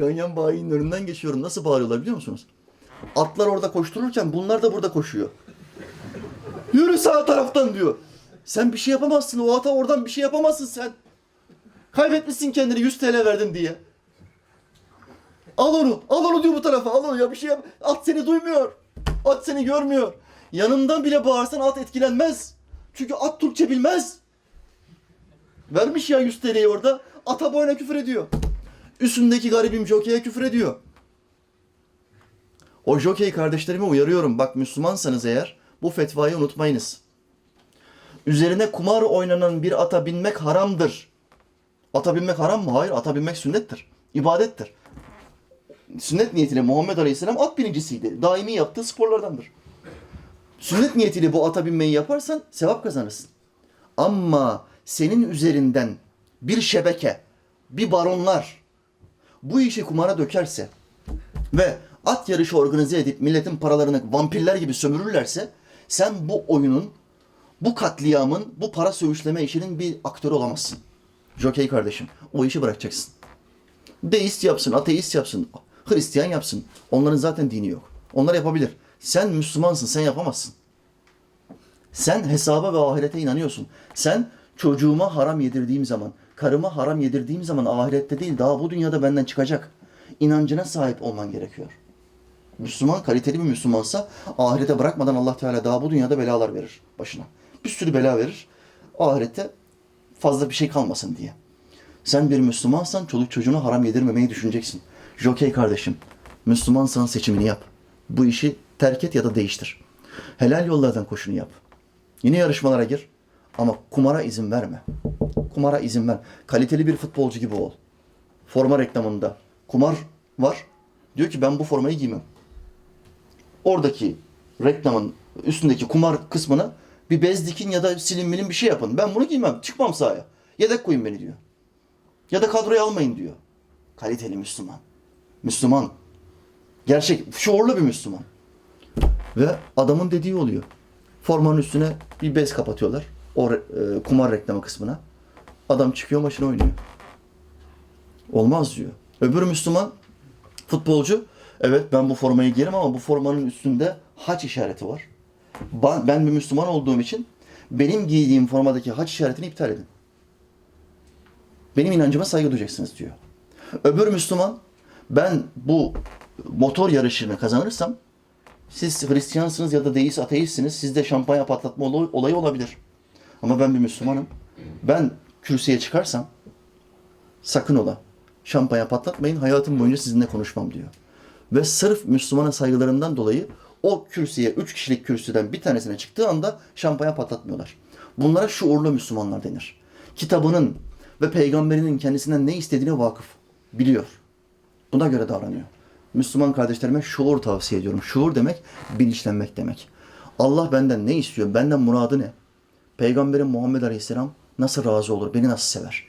Ganyan bayinin önünden geçiyorum. Nasıl bağırıyorlar biliyor musunuz? Atlar orada koştururken bunlar da burada koşuyor. Yürü sağ taraftan diyor. Sen bir şey yapamazsın. O ata oradan bir şey yapamazsın sen. Kaybetmişsin kendini 100 TL verdim diye. Al onu. Al onu diyor bu tarafa. Al onu ya bir şey yap. At seni duymuyor. At seni görmüyor. Yanından bile bağırsan at etkilenmez. Çünkü at Türkçe bilmez. Vermiş ya 100 TL'yi orada. Ata boyuna küfür ediyor. Üstündeki garibim jokeye küfür ediyor. O jokey kardeşlerime uyarıyorum. Bak Müslümansanız eğer bu fetvayı unutmayınız. Üzerine kumar oynanan bir ata binmek haramdır. Ata binmek haram mı? Hayır. Ata binmek sünnettir. İbadettir. Sünnet niyetiyle Muhammed Aleyhisselam at binicisiydi. Daimi yaptığı sporlardandır. Sünnet niyetiyle bu ata binmeyi yaparsan sevap kazanırsın. Ama senin üzerinden bir şebeke, bir baronlar bu işi kumara dökerse ve at yarışı organize edip milletin paralarını vampirler gibi sömürürlerse sen bu oyunun, bu katliamın, bu para söğüşleme işinin bir aktörü olamazsın. Jokey kardeşim, o işi bırakacaksın. Deist yapsın, ateist yapsın, Hristiyan yapsın. Onların zaten dini yok. Onlar yapabilir. Sen Müslümansın, sen yapamazsın. Sen hesaba ve ahirete inanıyorsun. Sen çocuğuma haram yedirdiğim zaman, karıma haram yedirdiğim zaman ahirette değil daha bu dünyada benden çıkacak. İnancına sahip olman gerekiyor. Müslüman kaliteli bir Müslümansa ahirete bırakmadan Allah Teala daha bu dünyada belalar verir başına. Bir sürü bela verir. Ahirette fazla bir şey kalmasın diye. Sen bir Müslümansan çoluk çocuğuna haram yedirmemeyi düşüneceksin. Jokey kardeşim, Müslümansan seçimini yap. Bu işi terk et ya da değiştir. Helal yollardan koşunu yap. Yine yarışmalara gir ama kumara izin verme. Kumara izin ver. Kaliteli bir futbolcu gibi ol. Forma reklamında kumar var. Diyor ki ben bu formayı giymem. Oradaki reklamın üstündeki kumar kısmına bir bez dikin ya da silinmenin bir şey yapın. Ben bunu giymem. Çıkmam sahaya. Yedek koyun beni diyor. Ya da kadroya almayın diyor. Kaliteli Müslüman. Müslüman. Gerçek, şuurlu bir Müslüman. Ve adamın dediği oluyor. Formanın üstüne bir bez kapatıyorlar. O e, kumar reklamı kısmına. Adam çıkıyor maçını oynuyor. Olmaz diyor. Öbür Müslüman futbolcu evet ben bu formayı giyerim ama bu formanın üstünde haç işareti var. Ben, bir Müslüman olduğum için benim giydiğim formadaki haç işaretini iptal edin. Benim inancıma saygı duyacaksınız diyor. Öbür Müslüman ben bu motor yarışını kazanırsam siz Hristiyansınız ya da deist ateistsiniz. Sizde şampanya patlatma olay- olayı olabilir. Ama ben bir Müslümanım. Ben kürsüye çıkarsam sakın ola. Şampanya patlatmayın. Hayatım boyunca sizinle konuşmam diyor. Ve sırf Müslümana saygılarından dolayı o kürsüye, üç kişilik kürsüden bir tanesine çıktığı anda şampanya patlatmıyorlar. Bunlara şuurlu Müslümanlar denir. Kitabının ve peygamberinin kendisinden ne istediğine vakıf. Biliyor. Buna göre davranıyor. Müslüman kardeşlerime şuur tavsiye ediyorum. Şuur demek bilinçlenmek demek. Allah benden ne istiyor? Benden muradı ne? Peygamberim Muhammed Aleyhisselam nasıl razı olur? Beni nasıl sever?